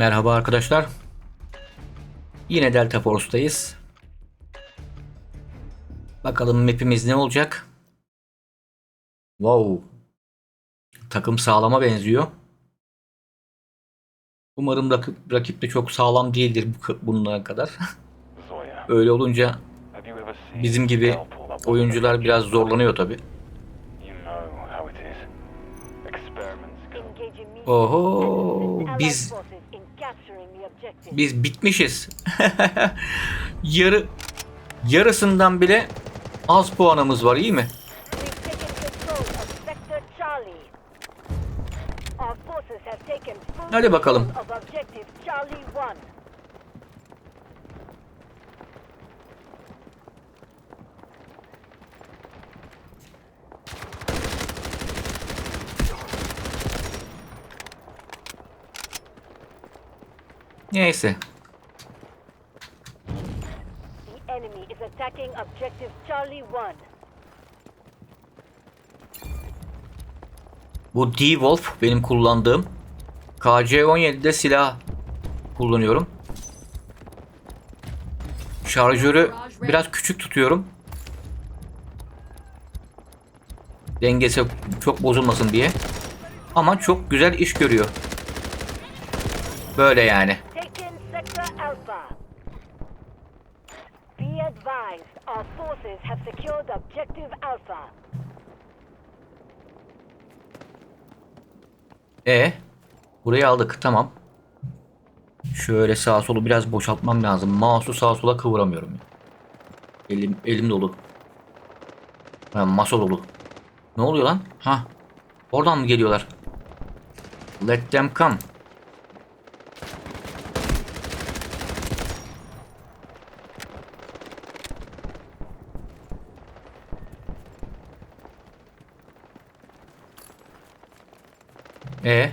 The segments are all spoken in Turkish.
Merhaba arkadaşlar. Yine Delta Force'tayız. Bakalım map'imiz ne olacak? Wow. Takım sağlama benziyor. Umarım rakip, rakip de çok sağlam değildir bu, bunlara kadar. Öyle olunca bizim gibi oyuncular biraz zorlanıyor tabi. You know biz bitmişiz. Yarı yarısından bile az puanımız var iyi mi? We've taken control of Sector Charlie. Our forces have taken full Hadi bakalım. control of objective Charlie 1. Neyse. The enemy is attacking objective Charlie 1. Bu D-Wolf benim kullandığım. KC-17'de silah kullanıyorum. Şarjörü biraz küçük tutuyorum. Dengesi çok bozulmasın diye. Ama çok güzel iş görüyor. Böyle yani. Taken Sector Alpha. Be advised, our forces have secured objective Alpha. E burayı aldık tamam. Şöyle sağa solu biraz boşaltmam lazım. Mouse'u sağa sola kıvıramıyorum. Elim elim dolu. Ha, masa dolu. Ne oluyor lan? Ha. Oradan mı geliyorlar? Let them come. E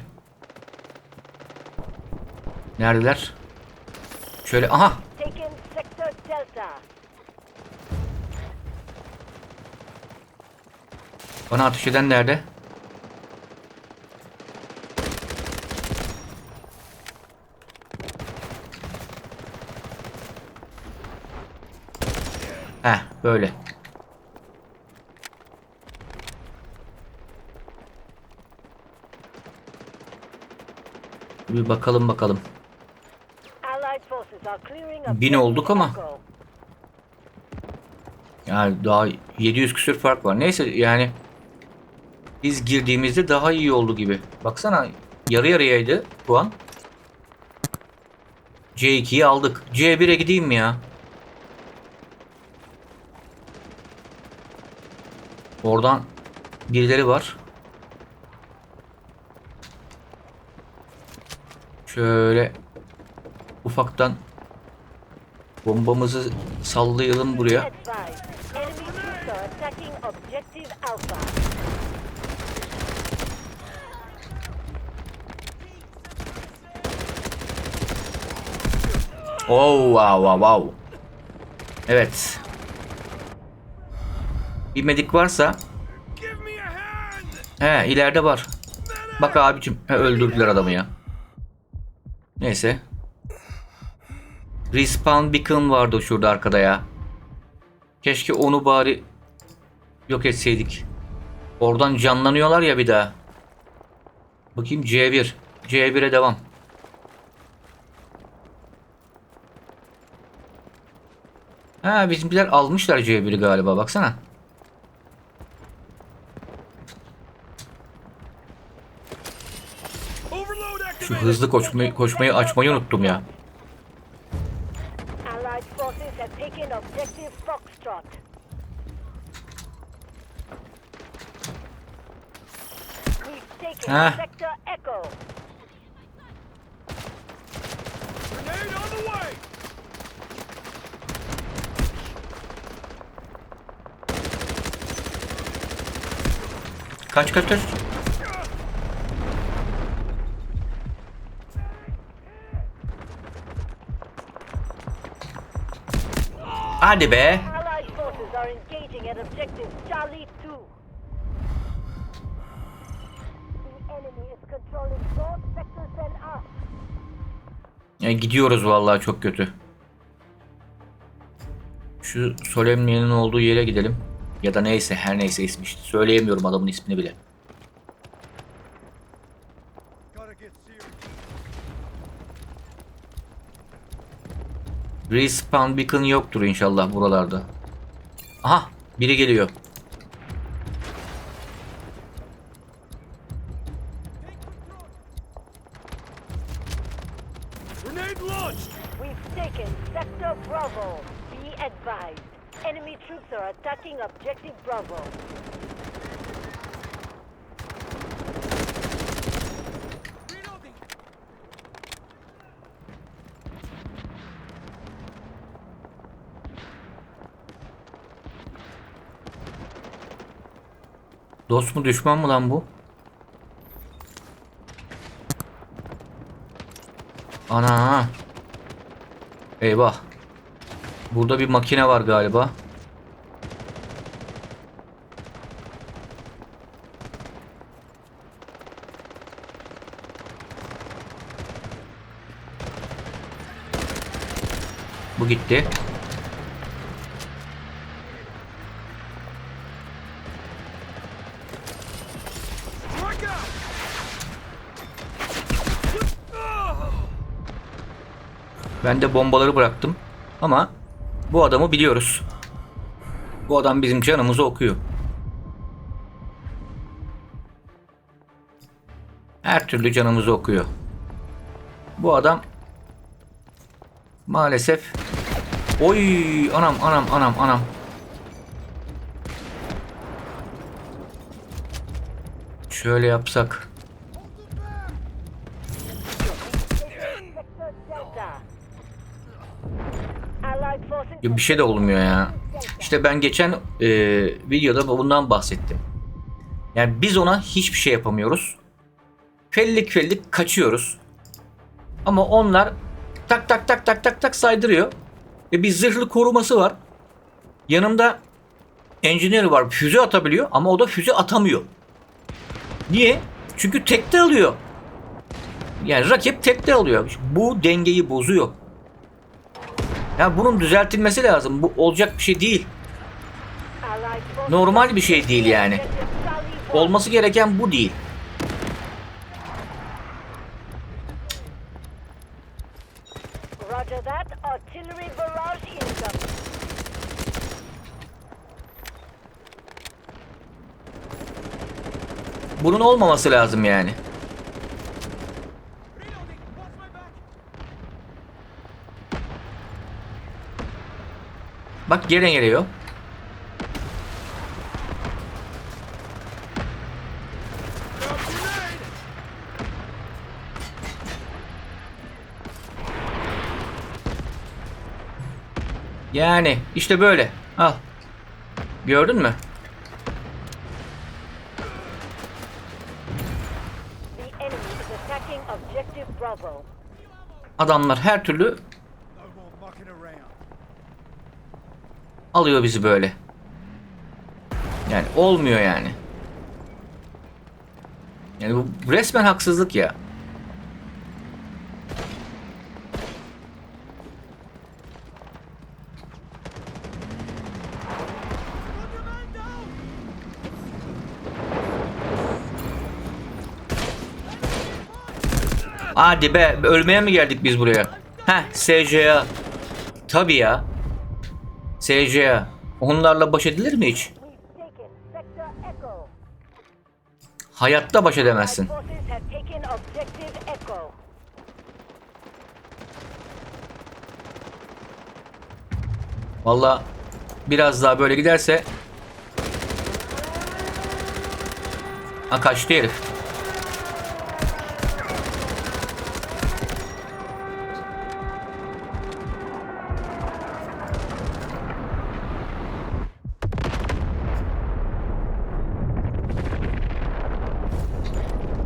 Neredeler? Şöyle aha bana ateş eden nerede? Heh böyle. Bir bakalım bakalım. Bin olduk ama. Yani daha 700 küsür fark var. Neyse yani biz girdiğimizde daha iyi oldu gibi. Baksana yarı yarıyaydı puan. C2'yi aldık. C1'e gideyim mi ya? Oradan birileri var. Şöyle ufaktan bombamızı sallayalım buraya. Oh wow wow wow. Evet. Bir medik varsa He ileride var. Bak abicim he, öldürdüler adamı ya. Neyse. Respawn beacon vardı şurada arkada ya. Keşke onu bari yok etseydik. Oradan canlanıyorlar ya bir daha. Bakayım C1. C1'e devam. Ha bizimkiler almışlar C1'i galiba baksana. Şu hızlı koşmayı, koşmayı açmayı unuttum ya. Echo. Kaç kaç kaç. And us. Ya gidiyoruz vallahi çok kötü. Şu Solemnia'nın olduğu yere gidelim. Ya da neyse her neyse ismi işte. Söyleyemiyorum adamın ismini bile. Respawn beacon yoktur inşallah buralarda. Aha biri geliyor. We've taken Sector Bravo. Be advised. Enemy troops are attacking Objective Bravo. Dost mu düşman mı lan bu? Ana. Eyvah. Burada bir makine var galiba. Bu gitti. Ben de bombaları bıraktım. Ama bu adamı biliyoruz. Bu adam bizim canımızı okuyor. Her türlü canımızı okuyor. Bu adam maalesef Oy anam anam anam anam. Şöyle yapsak. Sector Delta. Allied forces Ya bir şey de olmuyor ya. İşte ben geçen e, videoda bundan bahsettim. Yani biz ona hiçbir şey yapamıyoruz. Fellik fellik kaçıyoruz. Ama onlar tak tak tak tak tak tak saydırıyor. Ve bir zırhlı koruması var. Yanımda engineer var. Füze atabiliyor ama o da füze atamıyor. Niye? Çünkü tekte alıyor. Yani rakip tekte alıyor. Bu dengeyi bozuyor. Ya bunun düzeltilmesi lazım. Bu olacak bir şey değil. Normal bir şey değil yani. Olması gereken bu değil. Bunun olmaması lazım yani. Bak gene geliyor. Yani işte böyle. Al. Gördün mü? Adamlar her türlü alıyor bizi böyle. Yani olmuyor yani. Yani bu resmen haksızlık ya. Hadi be ölmeye mi geldik biz buraya? Heh SCA. Tabii ya. SCA. Onlarla baş edilir mi hiç? Hayatta baş edemezsin. Valla biraz daha böyle giderse Ha kaçtı herif.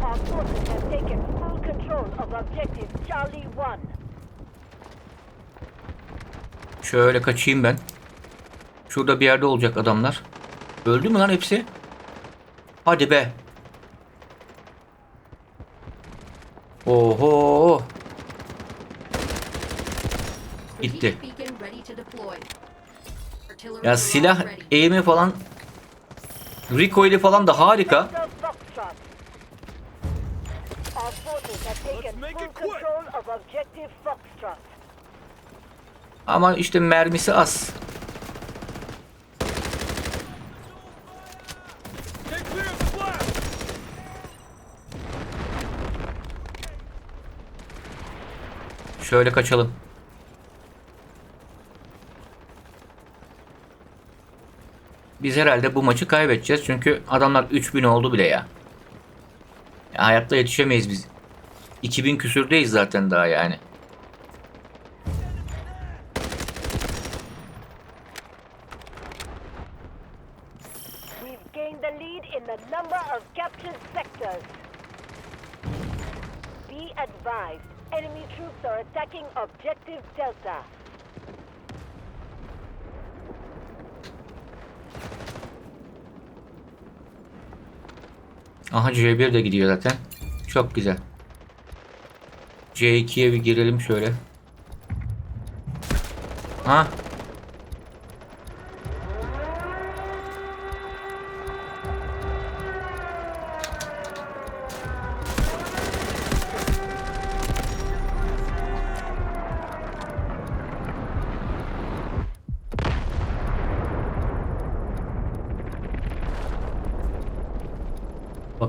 Our forces have taken full control of Objective Charlie 1. Şöyle kaçayım ben. Şurada bir yerde olacak adamlar. Öldü mü lan hepsi? Hadi be. Oho. Gitti. Ya silah eğimi falan recoil'i falan da harika. Taken make it quick. control of objective Foxtrot. Ama işte mermisi az. Şöyle kaçalım. Biz herhalde bu maçı kaybedeceğiz çünkü adamlar 3000 oldu bile ya. ya hayatta yetişemeyiz biz. 2000 küsürdeyiz zaten daha yani. We've gained the lead in the number of captured sectors. Be advised, enemy troops are attacking objective Delta. Aha C1 de gidiyor zaten. Çok güzel. C2'ye bir girelim şöyle. Ha.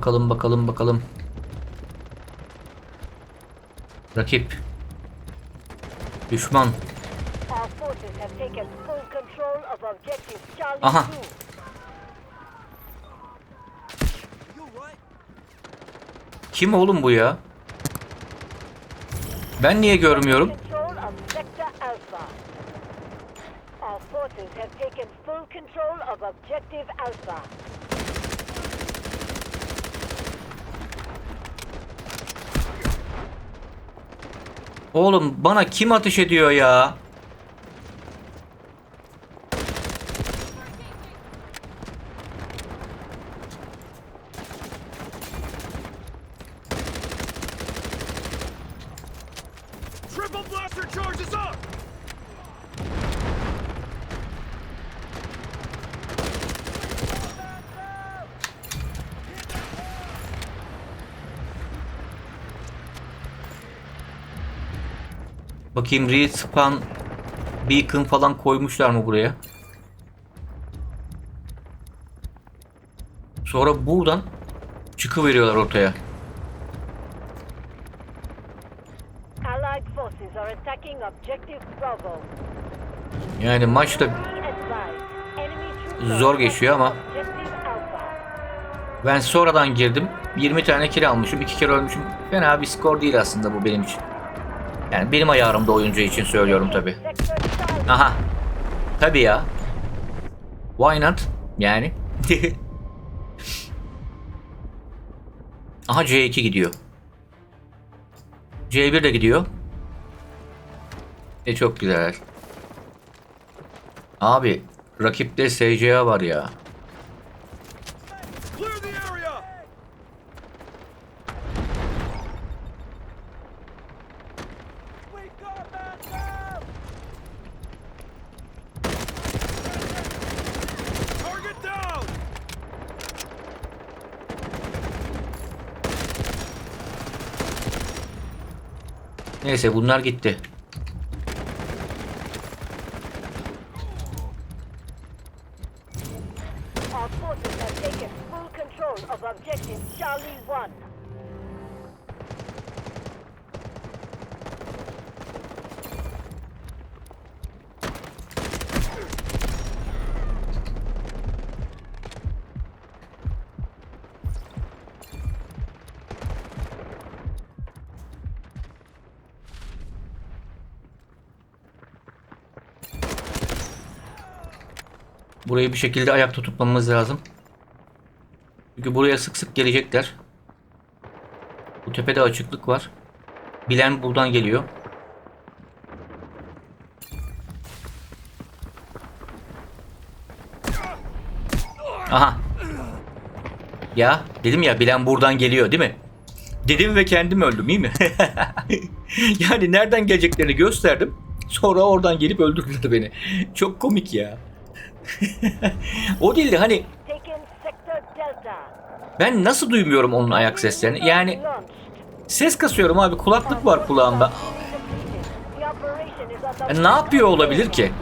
Bakalım bakalım bakalım. Rakip. Düşman. Aha. 2. Kim oğlum bu ya? Ben niye görmüyorum? Our forces have taken full control of objective Alpha. Oğlum bana kim ateş ediyor ya? Triple blaster charges up! Bakayım respawn beacon falan koymuşlar mı buraya? Sonra buradan ortaya. Attacking objective Bravo. Yani maçta Zor geçiyor ama. ben sonradan girdim. 20 tane kill almışım. 2 kere ölmüşüm. Fena bir skor değil aslında bu benim için. Yani benim ayarımda oyuncu için söylüyorum tabi. Aha. Tabi ya. Why not? Yani. Aha C2 gidiyor. C1 de gidiyor. E çok güzel. Abi rakipte SCA var ya. Neyse bunlar gitti. Our forces have taken full control of objective Charlie 1. Burayı bir şekilde ayakta tutmamız lazım. Çünkü buraya sık sık gelecekler. Bu tepede açıklık var. Bilen buradan geliyor. Aha. Ya dedim ya bilen buradan geliyor değil mi? Dedim ve kendim öldüm iyi mi? yani nereden geleceklerini gösterdim. Sonra oradan gelip öldürdüler beni. Çok komik ya. O değil de hani ben nasıl duymuyorum onun ayak seslerini? Yani ses kasıyorum abi kulaklık var kulağımda. E, ne yapıyor olabilir ki?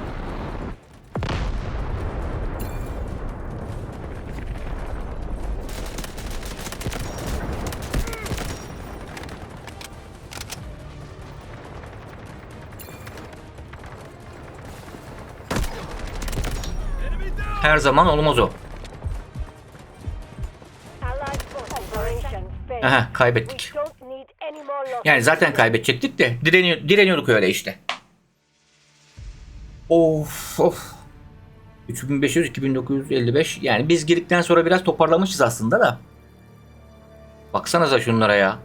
Her zaman olmaz o. Aha kaybettik. Yani zaten kaybedecektik de direniyor, direniyorduk öyle işte. Of of. 3500 2955 yani biz girdikten sonra biraz toparlamışız aslında da. Baksanıza şunlara ya.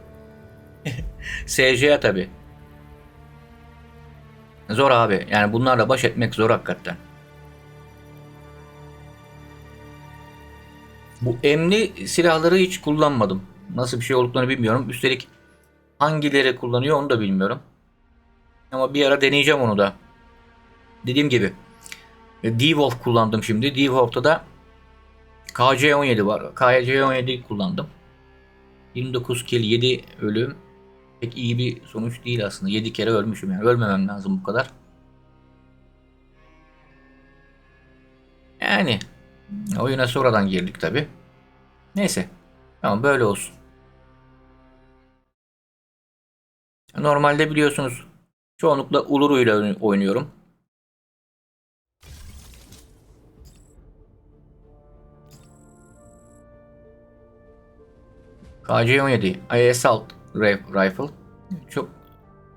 SC'ye tabi. Zor abi. Yani bunlarla baş etmek zor hakikaten. Bu emni silahları hiç kullanmadım. Nasıl bir şey olduklarını bilmiyorum. Üstelik hangileri kullanıyor onu da bilmiyorum. Ama bir ara deneyeceğim onu da. Dediğim gibi D-Wolf kullandım şimdi. D-Wolf'ta da KC-17 var. KC-17 kullandım. 29 kill 7 ölüm. Pek iyi bir sonuç değil aslında. 7 kere ölmüşüm yani. Ölmemem lazım bu kadar. Yani oyuna sonradan girdik tabi. Neyse. Tamam böyle olsun. Normalde biliyorsunuz çoğunlukla Uluru ile oynuyorum. KC-17 Assault Rifle çok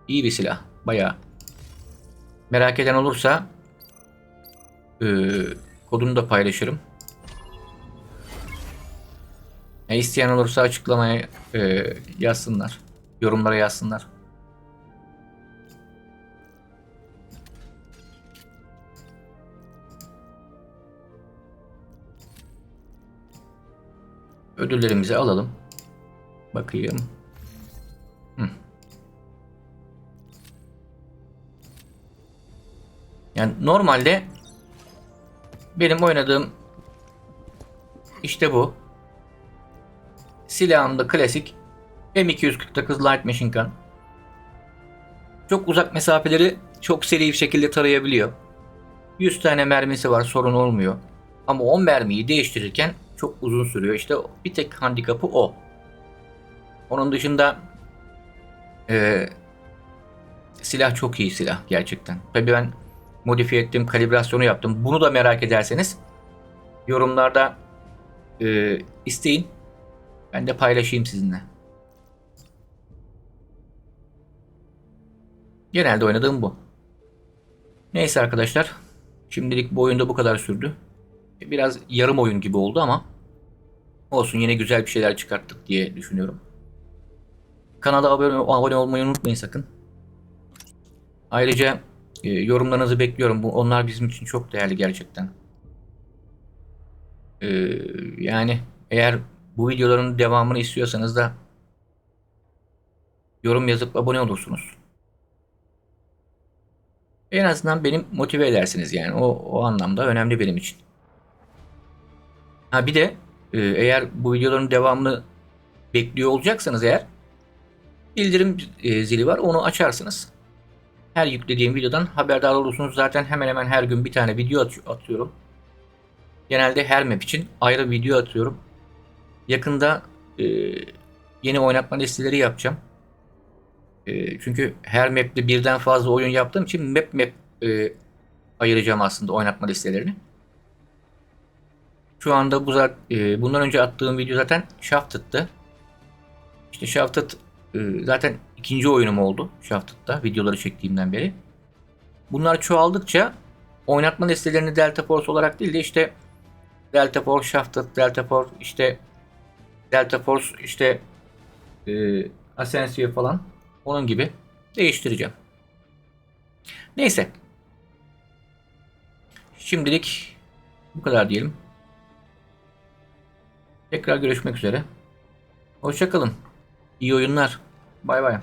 iyi bir silah. Bayağı. Merak eden olursa kodunu da paylaşırım. Ya isteyen olursa açıklamaya eee, yazsınlar. Yorumlara yazsınlar. Ödüllerimizi alalım. Bakayım. Hı. Yani normalde benim oynadığım işte bu. Silahım da klasik M249 Light Machine Gun. Çok uzak mesafeleri çok seri bir şekilde tarayabiliyor. 100 tane mermisi var sorun olmuyor. Ama 10 mermiyi değiştirirken çok uzun sürüyor. İşte bir tek handikapı o. Onun dışında e, silah çok iyi silah gerçekten. Tabii ben modifiye ettim, kalibrasyonu yaptım. Bunu da merak ederseniz yorumlarda e, isteyin. Ben de paylaşayım sizinle. Genelde oynadığım bu. Neyse arkadaşlar. Şimdilik bu oyunda bu kadar sürdü. Biraz yarım oyun gibi oldu ama olsun yine güzel bir şeyler çıkarttık diye düşünüyorum. Kanala abone, abone olmayı unutmayın sakın. Ayrıca e, yorumlarınızı bekliyorum. Bu onlar bizim için çok değerli gerçekten. E, yani eğer bu videoların devamını istiyorsanız da yorum yazıp abone olursunuz. En azından benim motive edersiniz yani. O, o anlamda önemli benim için. Ha bir de e, eğer bu videoların devamını bekliyor olacaksanız eğer bildirim e, zili var. Onu açarsınız. Her yüklediğim videodan haberdar olursunuz. Zaten hemen hemen her gün bir tane video at- atıyorum. Genelde her map için ayrı video atıyorum. Yakında e, yeni oynatma listeleri yapacağım. E, çünkü her map'te birden fazla oyun yaptığım için map map e, ayıracağım aslında oynatma listelerini. Şu anda bu e, bundan önce attığım video zaten Shafted'tı. İşte Shafted e, zaten ikinci oyunum oldu Shafted'da videoları çektiğimden beri. Bunlar çoğaldıkça oynatma listelerini Delta Force olarak değil de işte Delta Force Shafted, Delta Force işte Delta Force işte e, Asensio falan onun gibi değiştireceğim. Neyse. Şimdilik bu kadar diyelim. Tekrar görüşmek üzere. Hoşçakalın. İyi oyunlar. Bay bay.